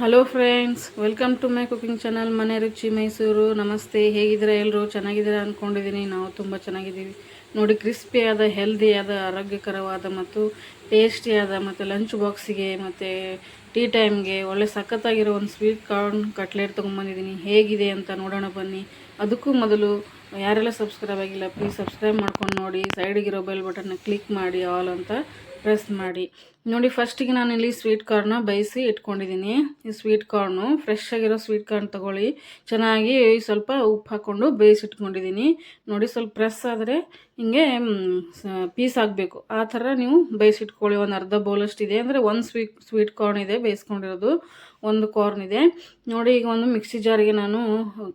Hello friends welcome to my cooking channel Mane Ruchi Mysuru ನಮಸ್ತೆ ಹೇಗಿದ್ದೀರಾ ಎಲ್ಲರೂ ಚೆನ್ನಾಗಿದ್ದೀರಾ ಅಂದ್ಕೊಂಡಿದ್ದೀನಿ ನಾವು ತುಂಬ ಚೆನ್ನಾಗಿದ್ದೀವಿ. ನೋಡಿ ಕ್ರಿಸ್ಪಿಯಾದ ಹೆಲ್ದಿಯಾದ ಆರೋಗ್ಯಕರವಾದ ಮತ್ತು ಟೇಸ್ಟಿಯಾದ ಮತ್ತು ಲಂಚ್ ಬಾಕ್ಸಿಗೆ ಮತ್ತು ಟೀ ಟೈಮ್ಗೆ ಒಳ್ಳೆ ಸಖತ್ತಾಗಿರೋ ಒಂದು ಸ್ವೀಟ್ ಕಾರ್ನ್ ಕಟ್ಲೆಟ್ ತೊಗೊಂಬಂದಿದ್ದೀನಿ ಹೇಗಿದೆ ಅಂತ ನೋಡೋಣ ಬನ್ನಿ. ಅದಕ್ಕೂ ಮೊದಲು ಯಾರೆಲ್ಲ ಸಬ್ಸ್ಕ್ರೈಬ್ ಆಗಿಲ್ಲ ಪ್ಲೀಸ್ ಸಬ್ಸ್ಕ್ರೈಬ್ ಮಾಡ್ಕೊಂಡು ನೋಡಿ. ಸೈಡಿಗಿರೋ ಬೆಲ್ ಬಟನ್ನ ಕ್ಲಿಕ್ ಮಾಡಿ ಆಲ್ ಅಂತ ಪ್ರೆಸ್ ಮಾಡಿ. ನೋಡಿ ಫಸ್ಟಿಗೆ ನಾನು ಇಲ್ಲಿ ಸ್ವೀಟ್ ಕಾರ್ನ ಬೇಯಿಸಿ ಇಟ್ಕೊಂಡಿದ್ದೀನಿ. ಈ ಸ್ವೀಟ್ ಕಾರ್ನು ಫ್ರೆಶ್ ಆಗಿರೋ ಸ್ವೀಟ್ ಕಾರ್ನ್ ತಗೊಳ್ಳಿ. ಚೆನ್ನಾಗಿ ಸ್ವಲ್ಪ ಉಪ್ಪು ಹಾಕ್ಕೊಂಡು ಬೇಯಿಸಿ ಇಟ್ಕೊಂಡಿದ್ದೀನಿ. ನೋಡಿ, ಸ್ವಲ್ಪ ಪ್ರೆಸ್ ಆದರೆ ಹಿಂಗೆ ಪೀಸ್ ಆಗಬೇಕು. ಆ ಥರ ನೀವು ಬೇಯಿಸಿಟ್ಕೊಳ್ಳಿ ಒಂದು ಅರ್ಧ ಬೌಲಷ್ಟು ಇದೆ. ಅಂದರೆ ಒಂದು ಸ್ವೀಟ್ ಸ್ವೀಟ್ ಕಾರ್ನ್ ಇದೆ ಬೇಯಿಸ್ಕೊಂಡಿರೋದು. ಒಂದು ಕಾರ್ನ್ ಇದೆ. ನೋಡಿ, ಈಗ ಒಂದು ಮಿಕ್ಸಿ ಜಾರಿಗೆ ನಾನು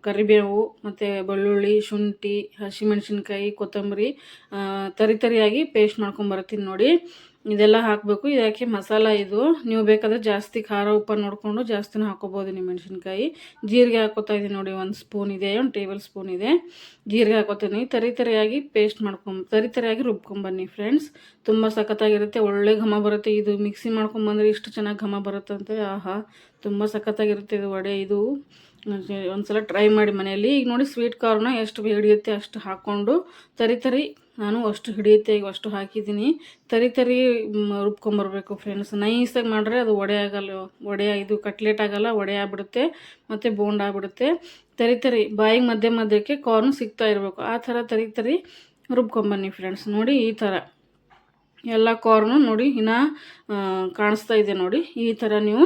ಕರಿಬೇವು, ಮತ್ತು ಬೆಳ್ಳುಳ್ಳಿ, ಶುಂಠಿ, ಹಸಿಮೆಣಸಿನ್ಕಾಯಿ, ಕೊತ್ತಂಬರಿ ತರಿತರಿಯಾಗಿ ತರಿ ತರಿಯಾಗಿ ಪೇಸ್ಟ್ ಮಾಡ್ಕೊಂಬರ್ತೀನಿ ನೋಡಿ. ಇದೆಲ್ಲ ಹಾಕಬೇಕು. ಇದಕ್ಕೆ ಮಸಾಲ ಇದು? ನೀವು ಬೇಕಾದರೆ ಜಾಸ್ತಿ ಖಾರ ಉಪ್ಪ ನೋಡಿಕೊಂಡು ಜಾಸ್ತಿನೂ ಹಾಕೋಬೋದು ನೀವು ಮೆಣಸಿನ್ಕಾಯಿ. ಜೀರಿಗೆ ಹಾಕೋತಾ ಇದ್ದೀನಿ ನೋಡಿ, ಒಂದು ಸ್ಪೂನ್ ಇದೆ, ಒಂದು ಟೇಬಲ್ ಸ್ಪೂನ್ ಇದೆ. ಜೀರಿಗೆ ಹಾಕೋತೀನಿ. ತರಿ ತರಿಯಾಗಿ ಪೇಸ್ಟ್ ಮಾಡ್ಕೊಂಬ, ತರಿ ತರಿಯಾಗಿ ರುಬ್ಕೊಂಬನ್ನಿ ಫ್ರೆಂಡ್ಸ್ ತುಂಬ ಸಖತ್ತಾಗಿರುತ್ತೆ. ಒಳ್ಳೆ ಘಮ ಬರುತ್ತೆ. ಇದು ಮಿಕ್ಸಿ ಮಾಡ್ಕೊಂಬಂದ್ರೆ ಇಷ್ಟು ಚೆನ್ನಾಗಿ ಘಮ ಬರುತ್ತಂತೆ. ಆಹಾ, ತುಂಬ ಸಖತ್ತಾಗಿರುತ್ತೆ ಇದು ವಡೆ. ಇದು ಒಂದ್ಸಲ ಟ್ರೈ ಮಾಡಿ ಮನೆಯಲ್ಲಿ. ಈಗ ನೋಡಿ ಸ್ವೀಟ್ ಕಾರ್ನ ಎಷ್ಟು ಹಿಡಿಯುತ್ತೆ ಅಷ್ಟು ಹಾಕ್ಕೊಂಡು ತರಿ ತರಿ ನಾನು ಅಷ್ಟು ಹಿಡಿಯುತ್ತೆ, ಈಗ ಅಷ್ಟು ಹಾಕಿದ್ದೀನಿ. ತರಿ ತರಿ ರುಬ್ಕೊಂಬರ್ಬೇಕು ಫ್ರೆಂಡ್ಸ್ ನೈಸಾಗಿ ಮಾಡಿದ್ರೆ ಅದು ಒಡೆ ಆಗಲ್ಲ ಒಡೆ ಇದು ಕಟ್ಲೆಟ್ ಆಗಲ್ಲ ಒಡೆ ಆಗ್ಬಿಡುತ್ತೆ, ಮತ್ತು ಬೋಂಡ್ ಆಗ್ಬಿಡುತ್ತೆ. ತರಿ ತರಿ, ಬಾಯಿಗೆ ಮಧ್ಯೆ ಮಧ್ಯಕ್ಕೆ ಕಾರ್ನ್ ಸಿಗ್ತಾ ಇರಬೇಕು. ಆ ಥರ ತರಿ ತರಿ ರುಬ್ಕೊಂಬನ್ನಿ ಫ್ರೆಂಡ್ಸ್ ನೋಡಿ ಈ ಥರ. ಎಲ್ಲ ಕಾರ್ನು ನೋಡಿ ಇನ್ನೂ ಕಾಣಿಸ್ತಾ ಇದೆ ನೋಡಿ. ಈ ಥರ ನೀವು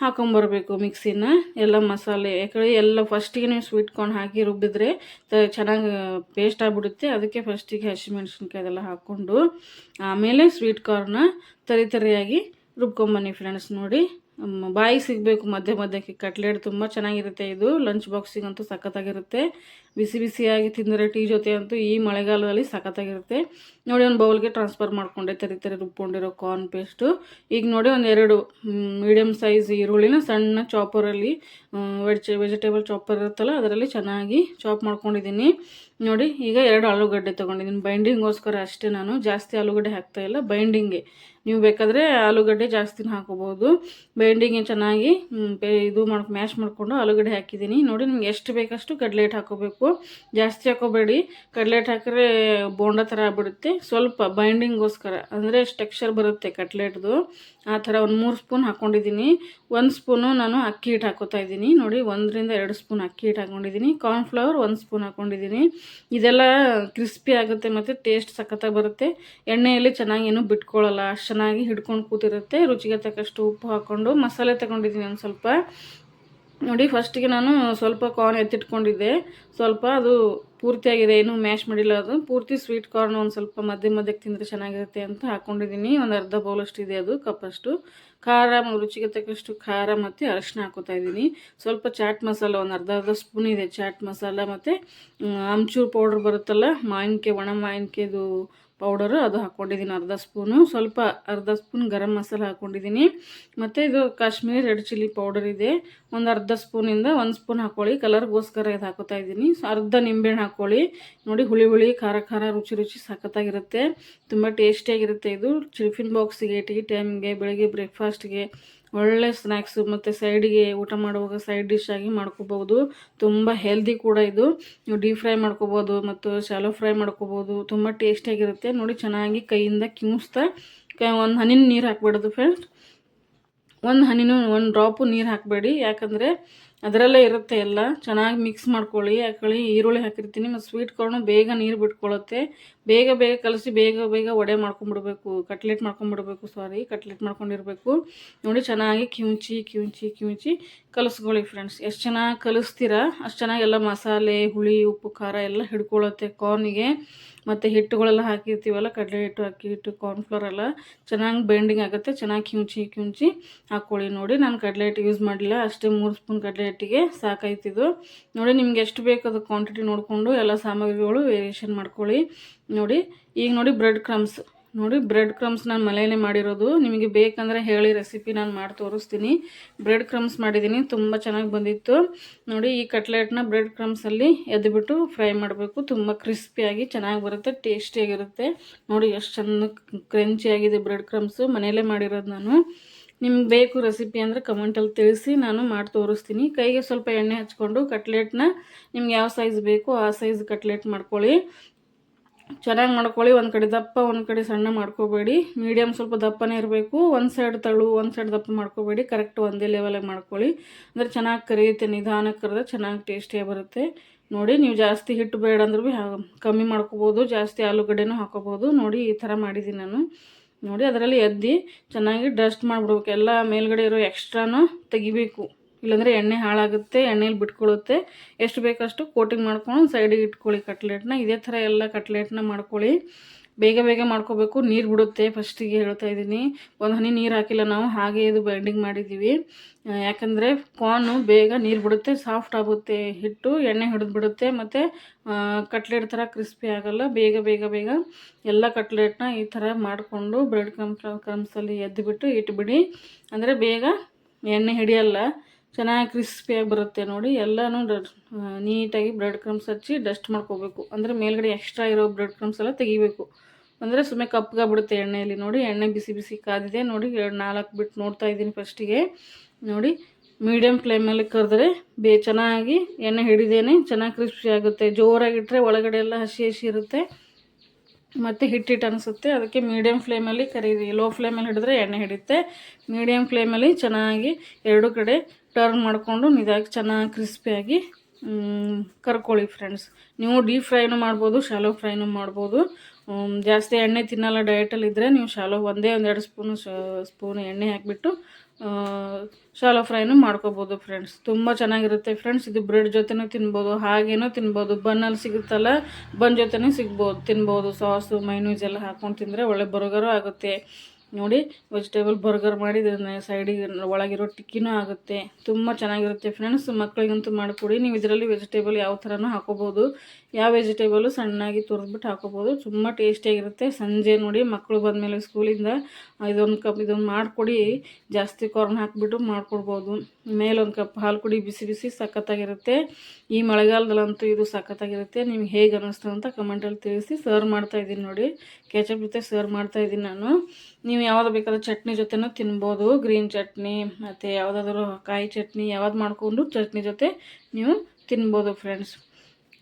ಹಾಕೊಂಬರ್ಬೇಕು ಮಿಕ್ಸಿನ. ಎಲ್ಲ ಮಸಾಲೆ ಯಾಕಂದರೆ ಎಲ್ಲ ಫಸ್ಟಿಗೆ ನೀವು ಸ್ವೀಟ್ ಕಾರ್ನ್ ಹಾಕಿ ರುಬ್ಬಿದ್ರೆ ತ ಚೆನ್ನಾಗಿ ಪೇಸ್ಟ್ ಆಗಿಬಿಡುತ್ತೆ. ಅದಕ್ಕೆ ಫಸ್ಟಿಗೆ ಹಸಿಮೆಣ್ಸಿನ್ಕಾಯಿ ಅದೆಲ್ಲ ಹಾಕ್ಕೊಂಡು ಆಮೇಲೆ ಸ್ವೀಟ್ ಕಾರ್ನ ತರಿ ತರಿಯಾಗಿ ರುಬ್ಕೊಂಬನ್ನಿ ಫ್ರೆಂಡ್ಸ್ ನೋಡಿ. ಬಾಯಿಗೆ ಸಿಗಬೇಕು ಮಧ್ಯೆ ಮಧ್ಯಕ್ಕೆ. ಕಟ್ಲೆಟ್ ತುಂಬ ಚೆನ್ನಾಗಿರುತ್ತೆ ಇದು. ಲಂಚ್ ಬಾಕ್ಸಿಗಂತೂ ಸಖತ್ತಾಗಿರುತ್ತೆ. ಬಿಸಿ ಬಿಸಿಯಾಗಿ ತಿಂದರೆ ಟೀ ಜೊತೆ ಅಂತೂ ಈ ಮಳೆಗಾಲದಲ್ಲಿ ಸಖತ್ತಾಗಿರುತ್ತೆ. ನೋಡಿ, ಒಂದು ಬೌಲ್ಗೆ ಟ್ರಾನ್ಸ್ಫರ್ ಮಾಡಿಕೊಂಡೆ, ತರಿ ತರಿ ರುಬ್ಕೊಂಡಿರೋ ಕಾರ್ನ್ ಪೇಸ್ಟು ಈಗ ನೋಡಿ, ಒಂದು ಎರಡು ಮೀಡಿಯಮ್ ಸೈಜ್ ಈರುಳ್ಳಿನ ಸಣ್ಣ ಚಾಪರಲ್ಲಿ ವೆಜ್ ವೆಜಿಟೇಬಲ್ ಚಾಪರ್ ಇರುತ್ತಲ್ಲ, ಅದರಲ್ಲಿ ಚೆನ್ನಾಗಿ ಚಾಪ್ ಮಾಡ್ಕೊಂಡಿದ್ದೀನಿ. ನೋಡಿ, ಈಗ ಎರಡು ಆಲೂಗಡ್ಡೆ ತೊಗೊಂಡಿದ್ದೀನಿ. ಬೈಂಡಿಂಗೋಸ್ಕರ ಅಷ್ಟೇ ನಾನು. ಜಾಸ್ತಿ ಆಲೂಗಡ್ಡೆ ಹಾಕ್ತಾ ಇಲ್ಲ ಬೈಂಡಿಂಗ್ಗೆ ನೀವು ಬೇಕಾದರೆ ಆಲೂಗಡ್ಡೆ ಜಾಸ್ತಿನ ಹಾಕೋಬೋದು ಬೆಂಡಿಗೆ ಚೆನ್ನಾಗಿ ಇದು ಮಾಡಿ ಮ್ಯಾಶ್ ಮಾಡಿಕೊಂಡು ಆಲೂಗಡ್ಡೆ ಹಾಕಿದ್ದೀನಿ. ನೋಡಿ ನಿಮ್ಗೆ ಎಷ್ಟು ಬೇಕಷ್ಟು ಕಡ್ಲೆಟ್ ಹಾಕೋಬೇಕು. ಜಾಸ್ತಿ ಹಾಕೋಬೇಡಿ. ಕಡ್ಲೆಟ್ ಹಾಕಿದ್ರೆ ಬೋಂಡ ಥರ ಆಗ್ಬಿಡುತ್ತೆ. ಸ್ವಲ್ಪ ಬೈಂಡಿಂಗೋಸ್ಕರ ಅಂದರೆ ಸ್ಟೆಕ್ಷರ್ ಬರುತ್ತೆ ಕಟ್ಲೆಟ್ದು ಆ ಥರ ಒಂದು ಮೂರು ಸ್ಪೂನ್ ಹಾಕ್ಕೊಂಡಿದ್ದೀನಿ ಒಂದು ಸ್ಪೂನು ನಾನು ಅಕ್ಕಿ ಹಿಟ್ಟು ಹಾಕೋತಾ ಇದ್ದೀನಿ. ನೋಡಿ, ಒಂದರಿಂದ ಎರಡು ಸ್ಪೂನ್ ಅಕ್ಕಿ ಹಿಟ್ಟು ಹಾಕ್ಕೊಂಡಿದ್ದೀನಿ ಕಾರ್ನ್ಫ್ಲವರ್ ಒಂದು ಸ್ಪೂನ್ ಹಾಕ್ಕೊಂಡಿದ್ದೀನಿ ಇದೆಲ್ಲ ಕ್ರಿಸ್ಪಿ ಆಗುತ್ತೆ ಮತ್ತು ಟೇಸ್ಟ್ ಸಖತ್ತಾಗಿ ಬರುತ್ತೆ. ಎಣ್ಣೆಯಲ್ಲಿ ಚೆನ್ನಾಗಿ ಏನೂ ಬಿಟ್ಕೊಳ್ಳಲ್ಲ ಅಷ್ಟು ಚೆನ್ನಾಗಿ ಹಿಡ್ಕೊಂಡು ಕೂತಿರುತ್ತೆ. ರುಚಿಗೆ ತಕ್ಕಷ್ಟು ಉಪ್ಪು ಹಾಕ್ಕೊಂಡು ಮಸಾಲೆ ತಗೊಂಡಿದ್ದೀನಿ ಒಂದು ಸ್ವಲ್ಪ. ನೋಡಿ ಫಸ್ಟಿಗೆ ನಾನು ಸ್ವಲ್ಪ ಕಾರ್ನ್ ಎತ್ತಿಟ್ಕೊಂಡಿದ್ದೆ. ಸ್ವಲ್ಪ ಅದು ಪೂರ್ತಿಯಾಗಿದೆ, ಏನು ಮ್ಯಾಶ್ ಮಾಡಿಲ್ಲ ಅದು. ಪೂರ್ತಿ ಸ್ವೀಟ್ ಕಾರ್ನ್ ಒಂದು ಸ್ವಲ್ಪ ಮಧ್ಯೆ ಮಧ್ಯಕ್ಕೆ ತಿಂದರೆ ಚೆನ್ನಾಗಿರುತ್ತೆ ಅಂತ ಹಾಕ್ಕೊಂಡಿದ್ದೀನಿ ಒಂದು ಅರ್ಧ ಬೌಲಷ್ಟು ಇದೆ ಅದು, ಕಪ್ಪಷ್ಟು. ಖಾರ ರುಚಿಗೆ ತಕ್ಕಷ್ಟು ಖಾರ ಮತ್ತು ಅರಶಿನ ಹಾಕೋತಾ ಇದ್ದೀನಿ. ಸ್ವಲ್ಪ ಚಾಟ್ ಮಸಾಲ, ಒಂದು ಅರ್ಧ ಅರ್ಧ ಸ್ಪೂನ್ ಇದೆ ಚಾಟ್ ಮಸಾಲ ಮತ್ತು ಅಂಚೂರು ಪೌಡ್ರ್ ಬರುತ್ತಲ್ಲ ಮಾವಿನಕಾಯಿ ಒಣ ಮಾವಿನಕಾಯಿದು ಪೌಡರು, ಅದು ಹಾಕ್ಕೊಂಡಿದ್ದೀನಿ ಅರ್ಧ ಸ್ಪೂನು. ಸ್ವಲ್ಪ ಅರ್ಧ ಸ್ಪೂನ್ ಗರಂ ಮಸಾಲ ಹಾಕ್ಕೊಂಡಿದ್ದೀನಿ ಮತ್ತು ಇದು ಕಾಶ್ಮೀರಿ ರೆಡ್ ಚಿಲ್ಲಿ ಪೌಡರ್ ಇದೆ. ಒಂದು ಅರ್ಧ ಸ್ಪೂನಿಂದ ಒಂದು ಸ್ಪೂನ್ ಹಾಕ್ಕೊಳ್ಳಿ ಕಲರ್ಗೋಸ್ಕರ ಇದು ಹಾಕೋತಾ ಇದ್ದೀನಿ. ಅರ್ಧ ನಿಂಬೆಹಣ್ಣು ಹಾಕ್ಕೊಳ್ಳಿ ನೋಡಿ, ಹುಳಿ ಹುಳಿ, ಖಾರ ಖಾರ, ರುಚಿ ರುಚಿ ಸಖತ್ತಾಗಿರುತ್ತೆ. ತುಂಬ ಟೇಸ್ಟಿಯಾಗಿರುತ್ತೆ ಇದು. ಟಿಫಿನ್ ಬಾಕ್ಸಿಗೆ ಟೀ ಟೈಮ್ಗೆ ಬೆಳಗ್ಗೆ ಬ್ರೇಕ್ಫಾಸ್ಟ್ಗೆ ಒಳ್ಳೆ ಸ್ನ್ಯಾಕ್ಸು ಮತ್ತು ಸೈಡಿಗೆ ಊಟ ಮಾಡುವಾಗ ಸೈಡ್ ಡಿಶ್ ಆಗಿ ಮಾಡ್ಕೋಬೋದು ತುಂಬ ಹೆಲ್ದಿ ಕೂಡ ಇದು. ನೀವು ಡೀಪ್ ಫ್ರೈ ಮಾಡ್ಕೋಬೋದು ಮತ್ತು ಶಾಲೋ ಫ್ರೈ ಮಾಡ್ಕೋಬೋದು ತುಂಬ ಟೇಸ್ಟಿಯಾಗಿರುತ್ತೆ. ನೋಡಿ, ಚೆನ್ನಾಗಿ ಕೈಯಿಂದ ಕಿಮಿಸ್ತಾ ಕೈ ಒಂದು ಹನಿನ ನೀರು ಹಾಕ್ಬಿಡೋದು ಫ್ರೆಂಡ್ಸ್ ಒಂದು ಹನಿನೂ ಒಂದು ಡ್ರಾಪು ನೀರು ಹಾಕಬೇಡಿ. ಯಾಕಂದರೆ ಅದರಲ್ಲೇ ಇರುತ್ತೆ ಎಲ್ಲ. ಚೆನ್ನಾಗಿ ಮಿಕ್ಸ್ ಮಾಡ್ಕೊಳ್ಳಿ. ಹಾಕೊಳ್ಳಿ ಈರುಳ್ಳಿ ಹಾಕಿರ್ತೀನಿ. ಮತ್ತು ಸ್ವೀಟ್ ಕಾರ್ನು ಬೇಗ ನೀರು ಬಿಟ್ಕೊಳ್ಳುತ್ತೆ ಬೇಗ ಬೇಗ ಕಲಸಿ ಬೇಗ ಬೇಗ ವಡೆ ಮಾಡ್ಕೊಂಡ್ಬಿಡ್ಬೇಕು ಕಟ್ಲೆಟ್ ಮಾಡ್ಕೊಂಡ್ಬಿಡ್ಬೇಕು ಸಾರಿ ಕಟ್ಲೆಟ್ ಮಾಡ್ಕೊಂಡಿರಬೇಕು. ನೋಡಿ ಚೆನ್ನಾಗಿ ಕಿವುಚಿ ಕಿವುಚಿ ಕಿವುಚಿ ಕಲಿಸ್ಕೊಳ್ಳಿ ಫ್ರೆಂಡ್ಸ್ ಎಷ್ಟು ಚೆನ್ನಾಗಿ ಕಲಿಸ್ತೀರಾ, ಅಷ್ಟು ಚೆನ್ನಾಗಿ ಎಲ್ಲ ಮಸಾಲೆ, ಹುಳಿ, ಉಪ್ಪು, ಖಾರ ಎಲ್ಲ ಹಿಡ್ಕೊಳ್ಳುತ್ತೆ ಕಾರ್ನಿಗೆ ಮತ್ತು ಹಿಟ್ಟುಗಳೆಲ್ಲ ಹಾಕಿರ್ತೀವಲ್ಲ, ಕಡಲೆ ಹಿಟ್ಟು, ಅಕ್ಕಿ ಹಿಟ್ಟು ಕಾರ್ನ್ಫ್ಲೋರ್ ಎಲ್ಲ ಚೆನ್ನಾಗಿ ಬೆಂಡಿಂಗ್ ಆಗುತ್ತೆ. ಚೆನ್ನಾಗಿ ಕಿಂಚಿ ಕಿಂಚಿ ಹಾಕ್ಕೊಳ್ಳಿ ನೋಡಿ ನಾನು ಕಡಲೆ ಹಿಟ್ಟು ಯೂಸ್ ಮಾಡಲಿಲ್ಲ, ಅಷ್ಟೇ ಮೂರು ಸ್ಪೂನ್ ಕಡಲೆ ಹಿಟ್ಟಿಗೆ ಸಾಕಾಯ್ತಿದ್ದು. ನೋಡಿ ನಿಮ್ಗೆ ಎಷ್ಟು ಬೇಕು ಅದು ಕ್ವಾಂಟಿಟಿ ನೋಡಿಕೊಂಡು ಎಲ್ಲ ಸಾಮಗ್ರಿಗಳು ವೇರಿಯೇಷನ್ ಮಾಡ್ಕೊಳ್ಳಿ. ನೋಡಿ, ಈಗ ನೋಡಿ ಬ್ರೆಡ್ ಕ್ರಮ್ಸ್ ನೋಡಿ ಬ್ರೆಡ್ ಕ್ರಮ್ಸ್ ನಾನು ಮನೆಯಲ್ಲೇ ಮಾಡಿರೋದು. ನಿಮಗೆ ಬೇಕಂದರೆ ಹೇಳಿ ರೆಸಿಪಿ ನಾನು ಮಾಡಿ ತೋರಿಸ್ತೀನಿ. ಬ್ರೆಡ್ ಕ್ರಮ್ಸ್ ಮಾಡಿದ್ದೀನಿ, ತುಂಬ ಚೆನ್ನಾಗಿ ಬಂದಿತ್ತು. ನೋಡಿ, ಈ ಕಟ್ಲೆಟ್ನ ಬ್ರೆಡ್ ಕ್ರಮ್ಸಲ್ಲಿ ಎದ್ದುಬಿಟ್ಟು ಫ್ರೈ ಮಾಡಬೇಕು. ತುಂಬ ಕ್ರಿಸ್ಪಿಯಾಗಿ ಚೆನ್ನಾಗಿ ಬರುತ್ತೆ ಟೇಸ್ಟಿಯಾಗಿರುತ್ತೆ ನೋಡಿ, ಎಷ್ಟು ಚೆಂದ ಕ್ರಂಚಿಯಾಗಿದೆ ಬ್ರೆಡ್ ಕ್ರಮ್ಸು ಮನೆಯಲ್ಲೇ ಮಾಡಿರೋದು ನಾನು. ನಿಮ್ಗೆ ಬೇಕು ರೆಸಿಪಿ ಅಂದರೆ ಕಮೆಂಟಲ್ಲಿ ತಿಳಿಸಿ, ನಾನು ಮಾಡಿ ತೋರಿಸ್ತೀನಿ. ಕೈಗೆ ಸ್ವಲ್ಪ ಎಣ್ಣೆ ಹಚ್ಕೊಂಡು ಕಟ್ಲೆಟ್ನ ನಿಮ್ಗೆ ಯಾವ ಸೈಜ್ ಬೇಕು ಆ ಸೈಜ್ ಕಟ್ಲೆಟ್ ಮಾಡ್ಕೊಳ್ಳಿ. ಚೆನ್ನಾಗಿ ಮಾಡ್ಕೊಳ್ಳಿ, ಒಂದು ಕಡೆ ದಪ್ಪ, ಒಂದು ಕಡೆ ಸಣ್ಣ ಮಾಡ್ಕೋಬೇಡಿ. ಮೀಡಿಯಮ್ ಸ್ವಲ್ಪ ದಪ್ಪನೇ ಇರಬೇಕು. ಒಂದು ಸೈಡ್ ತಳು ಒಂದು ಸೈಡ್ ದಪ್ಪ ಮಾಡ್ಕೋಬೇಡಿ. ಕರೆಕ್ಟ್ ಒಂದೇ ಲೆವೆಲಾಗಿ ಮಾಡ್ಕೊಳ್ಳಿ. ಅಂದರೆ ಚೆನ್ನಾಗಿ ಕರಿಯುತ್ತೆ ನಿಧಾನಕ್ಕೆ ಕರೆದ್ರೆ ಚೆನ್ನಾಗಿ ಟೇಸ್ಟಿಯಾಗಿ ಬರುತ್ತೆ. ನೋಡಿ, ನೀವು ಜಾಸ್ತಿ ಹಿಟ್ಟು ಬೇಡ ಅಂದ್ರೂ ಭೀ ಕಮ್ಮಿ ಮಾಡ್ಕೋಬೋದು. ಜಾಸ್ತಿ ಆಲೂಗಡ್ಡೆನೂ ಹಾಕೋಬೋದು. ನೋಡಿ, ಈ ಥರ ಮಾಡಿದ್ದೀನಿ ನಾನು. ನೋಡಿ, ಅದರಲ್ಲಿ ಎದ್ದು ಚೆನ್ನಾಗಿ ಡಸ್ಟ್ ಮಾಡಿಬಿಡ್ಬೇಕು. ಎಲ್ಲ ಮೇಲ್ಗಡೆ ಇರೋ ಎಕ್ಸ್ಟ್ರಾನು ತೆಗಿಬೇಕು. ಇಲ್ಲಾಂದರೆ ಎಣ್ಣೆ ಹಾಳಾಗುತ್ತೆ, ಎಣ್ಣೆಲಿ ಬಿಟ್ಕೊಳ್ಳುತ್ತೆ ಎಷ್ಟು ಬೇಕಷ್ಟು ಕೋಟಿಂಗ್ ಮಾಡ್ಕೊಂಡು ಸೈಡಿಗೆ ಇಟ್ಕೊಳ್ಳಿ ಕಟ್ಲೆಟ್ನ. ಇದೇ ಥರ ಎಲ್ಲ ಕಟ್ಲೆಟ್ನ ಮಾಡ್ಕೊಳ್ಳಿ. ಬೇಗ ಬೇಗ ಮಾಡ್ಕೋಬೇಕು. ನೀರು ಬಿಡುತ್ತೆ ಫಸ್ಟಿಗೆ ಹೇಳ್ತಾ ಇದ್ದೀನಿ. ಒಂದು ಹನಿ ನೀರು ಹಾಕಿಲ್ಲ ನಾವು, ಹಾಗೆ ಇದು ಬೈಂಡಿಂಗ್ ಮಾಡಿದ್ದೀವಿ. ಯಾಕಂದರೆ ಕಾರ್ನು ಬೇಗ ನೀರು ಬಿಡುತ್ತೆ ಸಾಫ್ಟ್ ಆಗುತ್ತೆ ಹಿಟ್ಟು, ಎಣ್ಣೆ ಹಿಡಿದು ಬಿಡುತ್ತೆ. ಮತ್ತು ಕಟ್ಲೆಟ್ ಥರ ಕ್ರಿಸ್ಪಿ ಆಗೋಲ್ಲ. ಬೇಗ ಬೇಗ ಬೇಗ ಎಲ್ಲ ಕಟ್ಲೆಟ್ನ ಈ ಥರ ಮಾಡಿಕೊಂಡು ಬ್ರೆಡ್ ಕ್ರಮ್ಸ್ ಕ್ರಮ್ಸಲ್ಲಿ ಎದ್ದುಬಿಟ್ಟು ಇಟ್ಬಿಡಿ. ಅಂದರೆ ಬೇಗ ಎಣ್ಣೆ ಹಿಡಿಯಲ್ಲ. ಚೆನ್ನಾಗಿ ಕ್ರಿಸ್ಪಿಯಾಗಿ ಬರುತ್ತೆ ನೋಡಿ. ಎಲ್ಲನೂ ನೀಟಾಗಿ ಬ್ರೆಡ್ ಕ್ರಮ್ಸ್ ಹಚ್ಚಿ ಡಸ್ಟ್ ಮಾಡ್ಕೋಬೇಕು. ಅಂದರೆ ಮೇಲ್ಗಡೆ ಎಕ್ಸ್ಟ್ರಾ ಇರೋ ಬ್ರೆಡ್ ಕ್ರಮ್ಸ್ ಎಲ್ಲ ತೆಗಿಬೇಕು. ಅಂದರೆ ಸುಮ್ಮನೆ ಕಪ್ಪಗಾಗ್ಬಿಡುತ್ತೆ ಎಣ್ಣೆಯಲ್ಲಿ ನೋಡಿ. ಎಣ್ಣೆ ಬಿಸಿ ಬಿಸಿ ಕಾದಿದೆ ನೋಡಿ. ಎರಡು ನಾಲ್ಕು ಬಿಟ್ಟು ನೋಡ್ತಾ ಇದ್ದೀನಿ ಫಸ್ಟಿಗೆ ನೋಡಿ ಮೀಡಿಯಮ್ ಫ್ಲೇಮಲ್ಲಿ ಕರೆದ್ರೆ ಬೇ, ಚೆನ್ನಾಗಿ ಎಣ್ಣೆ ಹಿಡಿದೇನೆ ಚೆನ್ನಾಗಿ ಕ್ರಿಸ್ಪಿ ಆಗುತ್ತೆ. ಜೋರಾಗಿಟ್ಟರೆ ಒಳಗಡೆ ಎಲ್ಲ ಹಸಿ ಹಸಿ ಇರುತ್ತೆ. ಮತ್ತು ಹಿಟ್ಟಿಟ್ಟು ಅನಿಸುತ್ತೆ. ಅದಕ್ಕೆ ಮೀಡಿಯಮ್ ಫ್ಲೇಮಲ್ಲಿ ಕರೀರಿ. ಲೋ ಫ್ಲೇಮಲ್ಲಿ ಹಿಡಿದ್ರೆ ಎಣ್ಣೆ ಹಿಡಿಯುತ್ತೆ. ಮೀಡಿಯಮ್ ಫ್ಲೇಮಲ್ಲಿ ಚೆನ್ನಾಗಿ ಎರಡು ಕಡೆ ಟರ್ನ್ ಮಾಡಿಕೊಂಡು ನಿಧಾಗಿ ಚೆನ್ನಾಗಿ ಕ್ರಿಸ್ಪಿಯಾಗಿ ಕರ್ಕೊಳ್ಳಿ ಫ್ರೆಂಡ್ಸ್ ನೀವು ಡೀಪ್ ಫ್ರೈನು ಮಾಡ್ಬೋದು ಶಾಲೋ ಫ್ರೈನು ಮಾಡ್ಬೋದು. ಜಾಸ್ತಿ ಎಣ್ಣೆ ತಿನ್ನಲ್ಲ ಡಯಟಲ್ಲಿದ್ದರೆ ನೀವು ಶಾಲೋ ಒಂದೇ ಒಂದೆರಡು ಸ್ಪೂನು ಸ್ಪೂನ್ ಎಣ್ಣೆ ಹಾಕಿಬಿಟ್ಟು ಶಾಲೋ ಫ್ರೈನು ಮಾಡ್ಕೋಬೋದು ಫ್ರೆಂಡ್ಸ್ ತುಂಬ ಚೆನ್ನಾಗಿರುತ್ತೆ ಫ್ರೆಂಡ್ಸ್ ಇದು ಬ್ರೆಡ್ ಜೊತೆನೂ ತಿನ್ಬೋದು, ಹಾಗೇನೂ ತಿನ್ಬೋದು. ಬನ್ನಲ್ಲಿ ಸಿಗುತ್ತಲ್ಲ ಬನ್ ಜೊತೆನೂ ಸಿಗ್ಬೋದು ತಿನ್ಬೋದು. ಸಾಸು ಮೈನೂಸ್ ಎಲ್ಲ ಹಾಕ್ಕೊಂಡು ತಿಂದರೆ ಒಳ್ಳೆ ಬರ್ಗರು ಆಗುತ್ತೆ. ನೋಡಿ ವೆಜಿಟೇಬಲ್ ಬರ್ಗರ್ ಮಾಡಿದ್ರೆ ಸೈಡಿಗೆ ಒಳಗಿರೋ ಟಿಕ್ಕಿನೂ ಆಗುತ್ತೆ. ತುಂಬ ಚೆನ್ನಾಗಿರುತ್ತೆ ಫ್ರೆಂಡ್ಸ್ ಮಕ್ಕಳಿಗಂತೂ ಮಾಡಿಕೊಡಿ. ನೀವು ಇದರಲ್ಲಿ ವೆಜಿಟೇಬಲ್ ಯಾವ ಥರನೂ ಹಾಕೋಬೋದು. ಯಾವ ವೆಜಿಟೇಬಲು ಸಣ್ಣಾಗಿ ತುರಿದ್ಬಿಟ್ಟು ಹಾಕೋಬೋದು. ತುಂಬ ಟೇಸ್ಟಿಯಾಗಿರುತ್ತೆ ಸಂಜೆ ನೋಡಿ ಮಕ್ಕಳು ಬಂದಮೇಲೆ ಸ್ಕೂಲಿಂದ ಇದೊಂದು ಕಪ್, ಇದೊಂದು ಮಾಡಿಕೊಡಿ. ಜಾಸ್ತಿ ಕಾರ್ನ್ ಹಾಕಿಬಿಟ್ಟು ಮಾಡ್ಕೊಡ್ಬೋದು. ಮೇಲೊಂದು ಕಪ್ ಹಾಲು ಕುಡಿ ಬಿಸಿ ಬಿಸಿ ಸಖತ್ತಾಗಿರುತ್ತೆ. ಈ ಮಳೆಗಾಲದಲ್ಲಂತೂ ಇದು ಸಖತ್ತಾಗಿರುತ್ತೆ. ನಿಮ್ಗೆ ಹೇಗೆ ಅನ್ನಿಸ್ತು ಅಂತ ಕಮೆಂಟಲ್ಲಿ ತಿಳಿಸಿ. ಸರ್ವ್ ಮಾಡ್ತಾ ಇದ್ದೀನಿ ನೋಡಿ. ಕೆಚಪ್ ಜೊತೆ ಸರ್ವ್ ಮಾಡ್ತಾ ಇದ್ದೀನಿ ನಾನು. ನೀವು ಯಾವ್ದು ಬೇಕಾದ್ರೂ ಚಟ್ನಿ ಜೊತೆನೂ ತಿನ್ಬೋದು. ಗ್ರೀನ್ ಚಟ್ನಿ, ಮತ್ತು ಯಾವುದಾದ್ರೂ ಕಾಯಿ ಚಟ್ನಿ, ಯಾವ್ದು ಮಾಡಿಕೊಂಡು ಚಟ್ನಿ ಜೊತೆ ನೀವು ತಿನ್ಬೋದು ಫ್ರೆಂಡ್ಸ್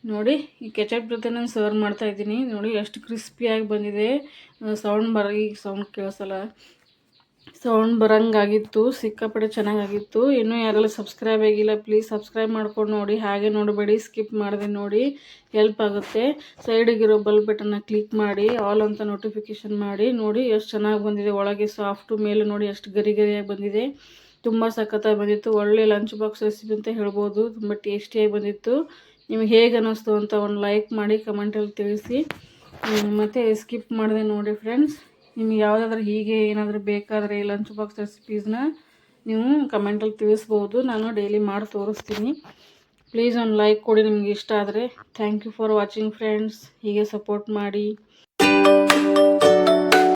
ನೋಡಿ, ಈ ಕೆಚಪ್ ಜೊತೆ ನಾನು ಸರ್ವ್ ಮಾಡ್ತಾ ಇದ್ದೀನಿ. ನೋಡಿ, ಎಷ್ಟು ಕ್ರಿಸ್ಪಿಯಾಗಿ ಬಂದಿದೆ. ಸೌಂಡ್ ಬರ ಈಗ ಸೌಂಡ್ ಕೇಳಿಸಲ್ಲ. ಸೌಂಡ್ ಬರಂಗಾಗಿತ್ತು, ಸಿಕ್ಕಾಪಟ್ಟೆ ಚೆನ್ನಾಗಾಗಿತ್ತು. ಇನ್ನೂ ಯಾರೆಲ್ಲ ಸಬ್ಸ್ಕ್ರೈಬ್ ಆಗಿಲ್ಲ ಪ್ಲೀಸ್ ಸಬ್ಸ್ಕ್ರೈಬ್ ಮಾಡ್ಕೊಂಡು ನೋಡಿ. ಹಾಗೆ ನೋಡಬೇಡಿ ಸ್ಕಿಪ್ ಮಾಡಿದೆ ನೋಡಿ. ಹೆಲ್ಪ್ ಆಗುತ್ತೆ. ಸೈಡಿಗಿರೋ ಬಲ್ ಬಟನ್ನ ಕ್ಲಿಕ್ ಮಾಡಿ ಆಲ್ ಅಂತ ನೋಟಿಫಿಕೇಷನ್ ಮಾಡಿ. ನೋಡಿ ಎಷ್ಟು ಚೆನ್ನಾಗಿ ಬಂದಿದೆ. ಒಳಗೆ ಸಾಫ್ಟು ಮೇಲೆ ನೋಡಿ ಎಷ್ಟು ಗರಿ ಗರಿಯಾಗಿ ಬಂದಿದೆ. ತುಂಬ ಸಖತ್ತಾಗಿ ಬಂದಿತ್ತು. ಒಳ್ಳೆ ಲಂಚ್ ಬಾಕ್ಸ್ ರೆಸಿಪಿ ಅಂತ ಹೇಳ್ಬೋದು. ತುಂಬ ಟೇಸ್ಟಿಯಾಗಿ ಬಂದಿತ್ತು. ನಿಮಗೆ ಹೇಗೆ ಅನ್ನಿಸ್ತು ಅಂತ ಒಂದು ಲೈಕ್ ಮಾಡಿ ಕಮೆಂಟಲ್ಲಿ ತಿಳಿಸಿ. ಮತ್ತು ಮತ್ತೆ ಸ್ಕಿಪ್ ಮಾಡಿದೆ ನೋಡಿ ಫ್ರೆಂಡ್ಸ್ ನಿಮ್ಗೆ ಯಾವುದಾದ್ರು ಹೀಗೆ ಏನಾದರೂ ಬೇಕಾದರೆ ಲಂಚ್ ಬಾಕ್ಸ್ ರೆಸಿಪೀಸ್ನ ನೀವು ಕಮೆಂಟಲ್ಲಿ ತಿಳಿಸ್ಬೋದು. ನಾನು ಡೈಲಿ ಮಾಡಿ ತೋರಿಸ್ತೀನಿ. ಪ್ಲೀಸ್ ಒಂದು ಲೈಕ್ ಕೊಡಿ ನಿಮ್ಗೆ ಇಷ್ಟ ಆದರೆ. Thank you for watching friends ಹೀಗೆ ಸಪೋರ್ಟ್ ಮಾಡಿ.